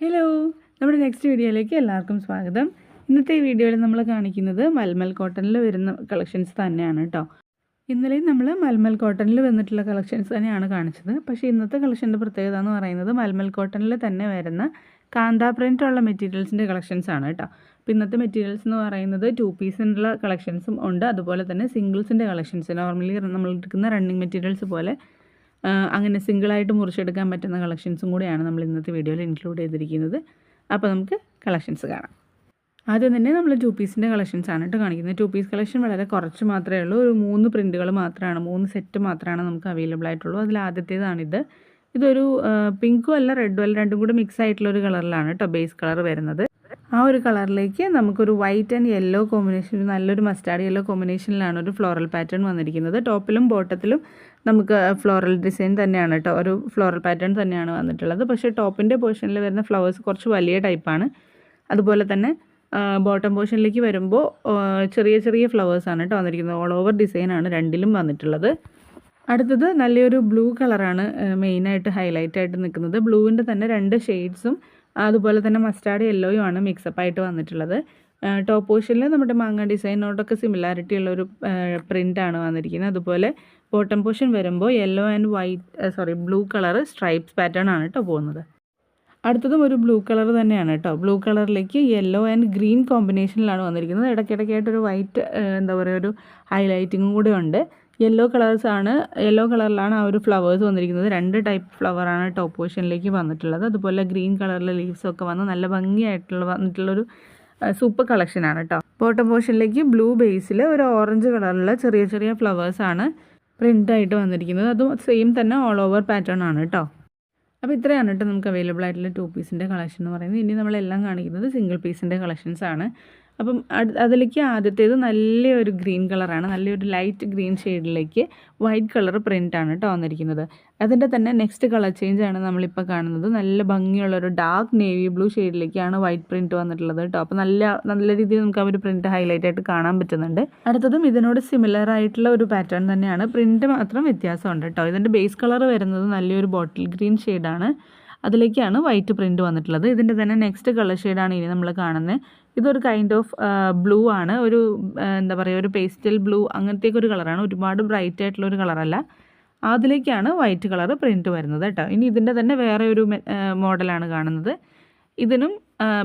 Hello നമ്മുടെ next വീഡിയോയിലേക്ക് എല്ലാവർക്കും സ്വാഗതം. ഇന്നത്തെ വീഡിയോയിൽ നമ്മൾ കാണിക്കുന്നത് മൽമൽ കോട്ടണിൽ വരുന്ന കളക്ഷൻസ് തന്നെയാണ് കേട്ടോ ഇന്നലെയും നമ്മൾ മൽമൽ കോട്ടണിൽ വന്നിട്ടുള്ള കളക്ഷൻസ് തന്നെയാണ് കാണിച്ചത്. പക്ഷേ ഇന്നത്തെ കളക്ഷന്റെ പ്രത്യേകത എന്ന് പറയുന്നത് മൽമൽ കോട്ടണിൽ തന്നെ വരുന്ന കാന്താ പ്രിന്റ് ഉള്ള മെറ്റീരിയൽസിന്റെ കളക്ഷൻസ് ആണ് കേട്ടോ അപ്പോൾ ഇന്നത്തെ മെറ്റീരിയൽസ് എന്ന് പറയുന്നത് ടു പീസിനുള്ള കളക്ഷൻസും ഉണ്ട്. അതുപോലെ തന്നെ സിംഗിൾസിന്റെ കളക്ഷൻസ് നോർമലി നമ്മൾ എടുക്കുന്ന റണ്ണിങ് മെറ്റീരിയൽസ് പോലെ അങ്ങനെ സിംഗിളായിട്ട് മുറിച്ചെടുക്കാൻ പറ്റുന്ന കളക്ഷൻസും കൂടിയാണ് നമ്മൾ ഇന്നത്തെ വീഡിയോയിൽ ഇൻക്ലൂഡ് ചെയ്തിരിക്കുന്നത്. അപ്പോൾ നമുക്ക് കളക്ഷൻസ് കാണാം. ആദ്യം തന്നെ നമ്മൾ ടു പീസിന്റെ കളക്ഷൻസ് ആണ് കേട്ടോ കാണിക്കുന്നത്. ടു പീസ് കളക്ഷൻ വളരെ കുറച്ച് മാത്രമേ ഉള്ളൂ. ഒരു മൂന്ന് പ്രിന്റുകൾ മാത്രമാണ് മൂന്ന് സെറ്റ് മാത്രമാണ് നമുക്ക് അവൈലബിൾ ആയിട്ടുള്ളൂ. അതിൽ ആദ്യത്തേതാണിത്. ഇതൊരു പിങ്കും അല്ല റെഡും അല്ല രണ്ടും കൂടി മിക്സ് ആയിട്ടുള്ള ഒരു കളറിലാണ് കേട്ടോ ബേസ് കളർ വരുന്നത്. ആ ഒരു കളറിലേക്ക് നമുക്കൊരു വൈറ്റ് ആൻഡ് യെല്ലോ കോമ്പിനേഷൻ നല്ലൊരു മസ്റ്റാർഡ് യെല്ലോ കോമ്പിനേഷനിലാണ് ഒരു ഫ്ലോറൽ പാറ്റേൺ വന്നിരിക്കുന്നത്. ടോപ്പിലും ബോട്ടത്തിലും നമുക്ക് ഫ്ലോറൽ ഡിസൈൻ തന്നെയാണ് കേട്ടോ ഒരു ഫ്ലോറൽ പാറ്റേൺ തന്നെയാണ് വന്നിട്ടുള്ളത്. പക്ഷേ ടോപ്പിന്റെ പോർഷനിൽ വരുന്ന ഫ്ലവേഴ്സ് കുറച്ച് വലിയ ടൈപ്പാണ് അതുപോലെ തന്നെ ബോട്ടം പോർഷനിലേക്ക് വരുമ്പോൾ ചെറിയ ചെറിയ ഫ്ലവേഴ്സാണ് കേട്ടോ വന്നിരിക്കുന്നത്. ഓൾ ഓവർ ഡിസൈനാണ് രണ്ടിലും വന്നിട്ടുള്ളത്. അടുത്തത് നല്ലൊരു ബ്ലൂ കളറാണ് മെയിനായിട്ട് ഹൈലൈറ്റ് ആയിട്ട് നിൽക്കുന്നത്. ബ്ലൂവിന്റെ തന്നെ രണ്ട് ഷെയ്ഡ്സും അതുപോലെ തന്നെ മസ്റ്റാർഡ് യെല്ലോയും ആണ് മിക്സപ്പ് ആയിട്ട് വന്നിട്ടുള്ളത്. ടോപ്പ് പോർഷനിൽ നമ്മുടെ മാങ്ങ ഡിസൈനോടൊക്കെ സിമിലാരിറ്റി ഉള്ള ഒരു ആണ് വന്നിരിക്കുന്നത്. അതുപോലെ ബോട്ടം പോർഷൻ വരുമ്പോൾ yellow and white sorry blue colour stripes pattern ആണ് കേട്ടോ പോകുന്നത്. അടുത്തതും ഒരു ബ്ലൂ കളർ തന്നെയാണ് കേട്ടോ ബ്ലൂ കളറിലേക്ക് യെല്ലോ ആൻഡ് ഗ്രീൻ കോമ്പിനേഷനിലാണ് വന്നിരിക്കുന്നത്. ഇടയ്ക്കിടയ്ക്കായിട്ടൊരു വൈറ്റ് എന്താ പറയുക ഒരു ഹൈലൈറ്റിങ്ങും കൂടെ ഉണ്ട്. യെല്ലോ കളേഴ്സ് ആണ് യെല്ലോ കളറിലാണ് ആ ഒരു ഫ്ലവേഴ്സ് വന്നിരിക്കുന്നത്. രണ്ട് ടൈപ്പ് ഫ്ലവറാണ് ടോപ്പ് പോർഷനിലേക്ക് വന്നിട്ടുള്ളത്. അതുപോലെ ഗ്രീൻ കളറിലെ ലീവ്സൊക്കെ വന്ന് നല്ല ഭംഗിയായിട്ടുള്ള വന്നിട്ടുള്ളൊരു സൂപ്പർ കളക്ഷനാണ് കേട്ടോ ബോട്ടം പോർഷനിലേക്ക് ബ്ലൂ ബേസിൽ ഒരു ഓറഞ്ച് കളറിലുള്ള ചെറിയ ചെറിയ ഫ്ലവേഴ്സാണ് പ്രിന്റായിട്ട് വന്നിരിക്കുന്നത്. അതും സെയിം തന്നെ ഓൾ ഓവർ പാറ്റേൺ ആണ് കേട്ടോ അപ്പോൾ ഇത്രയാണ് കേട്ടോ നമുക്ക് അവൈലബിൾ ആയിട്ടുള്ള ടു പീസിന്റെ കളക്ഷൻ എന്ന് പറയുന്നത്. ഇനി നമ്മളെല്ലാം കാണിക്കുന്നത് സിംഗിൾ പീസിന്റെ കളക്ഷൻസ് ആണ്. അപ്പം അത് അതിലേക്ക് ആദ്യത്തേത് നല്ലൊരു ഗ്രീൻ കളറാണ്. നല്ലൊരു ലൈറ്റ് ഗ്രീൻ ഷെയ്ഡിലേക്ക് വൈറ്റ് കളർ പ്രിന്റാണ് കേട്ടോ വന്നിരിക്കുന്നത്. അതിന്റെ തന്നെ നെക്സ്റ്റ് കളർ ചേഞ്ച് ആണ് നമ്മളിപ്പോൾ കാണുന്നത്. നല്ല ഭംഗിയുള്ള ഒരു ഡാർക്ക് നേവി ബ്ലൂ ഷെയ്ഡിലേക്കാണ് വൈറ്റ് പ്രിന്റ് വന്നിട്ടുള്ളത് കേട്ടോ അപ്പോൾ നല്ല നല്ല രീതിയിൽ നമുക്ക് ആ ഒരു പ്രിന്റ് ഹൈലൈറ്റ് ആയിട്ട് കാണാൻ പറ്റുന്നുണ്ട്. അടുത്തതും ഇതിനോട് സിമിലർ ആയിട്ടുള്ള ഒരു പാറ്റേൺ തന്നെയാണ്. പ്രിന്റ് മാത്രം വ്യത്യാസമുണ്ട് കേട്ടോ ഇതിന്റെ ബേസ് കളർ വരുന്നത് നല്ലൊരു ബോട്ടിൽ ഗ്രീൻ ഷെയ്ഡാണ്. അതിലേക്കാണ് വൈറ്റ് പ്രിന്റ് വന്നിട്ടുള്ളത്. ഇതിന്റെ തന്നെ നെക്സ്റ്റ് കളർ ഷെയ്ഡാണ് ഇനി നമ്മൾ കാണുന്നത് ഇതൊരു കൈൻഡ് ഓഫ് ബ്ലൂ ആണ്. ഒരു എന്താ പറയുക ഒരു പേസ്റ്റൽ ബ്ലൂ അങ്ങനത്തേക്ക് ഒരു കളറാണ് ഒരുപാട് ബ്രൈറ്റ് ആയിട്ടുള്ള ഒരു കളറല്ല അതിലേക്കാണ് വൈറ്റ് കളർ പ്രിന്റ് വരുന്നത് കേട്ടോ. ഇനി ഇതിന്റെ തന്നെ വേറെ ഒരു മോഡലാണ് കാണുന്നത്. ഇതിനും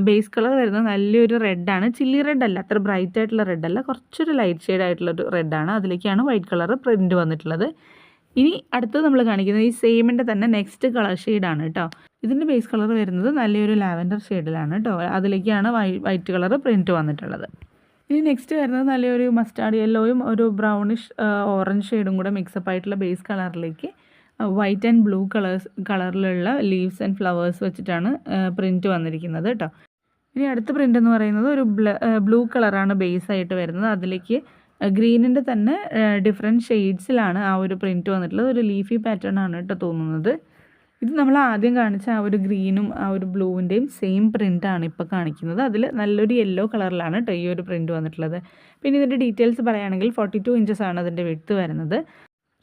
ബേസ് കളർ വരുന്നത് നല്ലൊരു റെഡാണ് ചില്ലി റെഡ് അല്ല അത്ര ബ്രൈറ്റ് ആയിട്ടുള്ള റെഡ് അല്ല. കുറച്ചൊരു ലൈറ്റ് ഷെയ്ഡ് ആയിട്ടുള്ളൊരു റെഡാണ് അതിലേക്കാണ് വൈറ്റ് കളർ പ്രിന്റ് വന്നിട്ടുള്ളത്. ഇനി അടുത്തത് നമ്മൾ കാണിക്കുന്നത് ഈ സെയിമിന്റെ തന്നെ നെക്സ്റ്റ് കളർ ഷെയ്ഡാണ് കേട്ടോ ഇതിന്റെ ബേസ് കളർ വരുന്നത് നല്ലൊരു ലാവൻഡർ ഷെയ്ഡിലാണ് കേട്ടോ അതിലേക്കാണ് വൈറ്റ് കളർ പ്രിന്റ് വന്നിട്ടുള്ളത്. ഇനി നെക്സ്റ്റ് വരുന്നത് നല്ലൊരു മസ്റ്റാർഡ് യെല്ലോയും ഒരു ബ്രൗണിഷ് ഓറഞ്ച് ഷെയ്ഡും കൂടെ മിക്സപ്പ് ആയിട്ടുള്ള ബേസ് കളറിലേക്ക് വൈറ്റ് ആൻഡ് ബ്ലൂ കളേഴ്സ് കളറിലുള്ള ലീവ്സ് ആൻഡ് ഫ്ലവേഴ്സ് വെച്ചിട്ടാണ് പ്രിന്റ് വന്നിരിക്കുന്നത് കേട്ടോ ഇനി അടുത്ത പ്രിന്റ് എന്ന് പറയുന്നത് ഒരു ബ്ലൂ കളറാണ് ബേസ് ആയിട്ട് വരുന്നത്. അതിലേക്ക് ഗ്രീനിന്റെ തന്നെ ഡിഫറെന്റ് ഷെയ്ഡ്സിലാണ് ആ ഒരു പ്രിന്റ് വന്നിട്ടുള്ളത്. ഒരു ലീഫി പാറ്റേൺ ആണ് കേട്ടോ തോന്നുന്നത്. ഇത് നമ്മൾ ആദ്യം കാണിച്ച ആ ഒരു ഗ്രീനും ആ ഒരു ബ്ലൂവിന്റെയും സെയിം പ്രിന്റാണ് ഇപ്പോൾ കാണിക്കുന്നത്. അതിൽ നല്ലൊരു യെല്ലോ കളറിലാണ് കേട്ടോ ഈ ഒരു പ്രിന്റ് വന്നിട്ടുള്ളത്. പിന്നെ ഇതിന്റെ ഡീറ്റെയിൽസ് പറയുകയാണെങ്കിൽ ഫോർട്ടി ടു ഇഞ്ചസ് ആണ് അതിന്റെ വിട്ത് വരുന്നത്.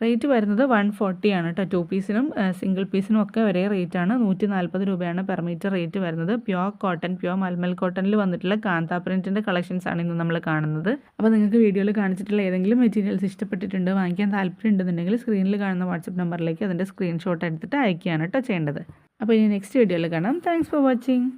റേറ്റ് വരുന്നത് വൺ ഫോർട്ടി ആണ് കേട്ടോ ടു പീസിനും സിംഗിൾ പീസിനും ഒക്കെ ഒരേ റേറ്റ് ആണ്. നൂറ്റി നാൽപ്പത് രൂപയാണ് പെർ മീറ്റർ റേറ്റ് വരുന്നത്. പ്യോർ കോട്ടൺ പ്യോർ മൽമൽ കോട്ടണിൽ വന്നിട്ടുള്ള കാന്താ പ്രിന്റിന്റെ കളക്ഷൻസ് ആണ് ഇന്ന് നമ്മൾ കാണുന്നത്. അപ്പോൾ നിങ്ങൾക്ക് വീഡിയോയിൽ കാണിച്ചിട്ടുള്ള ഏതെങ്കിലും മെറ്റീരിയൽസ് ഇഷ്ടപ്പെട്ടിട്ടുണ്ട് വാങ്ങിക്കാൻ താല്പര്യം ഉണ്ടെന്നുണ്ടെങ്കിൽ സ്ക്രീനിൽ കാണുന്ന വാട്സപ്പ് നമ്പറിലേക്ക് അതിന്റെ സ്ക്രീൻഷോട്ട് എടുത്തിട്ട് അയക്കുകയാണ് കേട്ടോ ചെയ്യേണ്ടത്. അപ്പോൾ ഇനി നെക്സ്റ്റ് വീഡിയോയിൽ കാണാം. Thanks for watching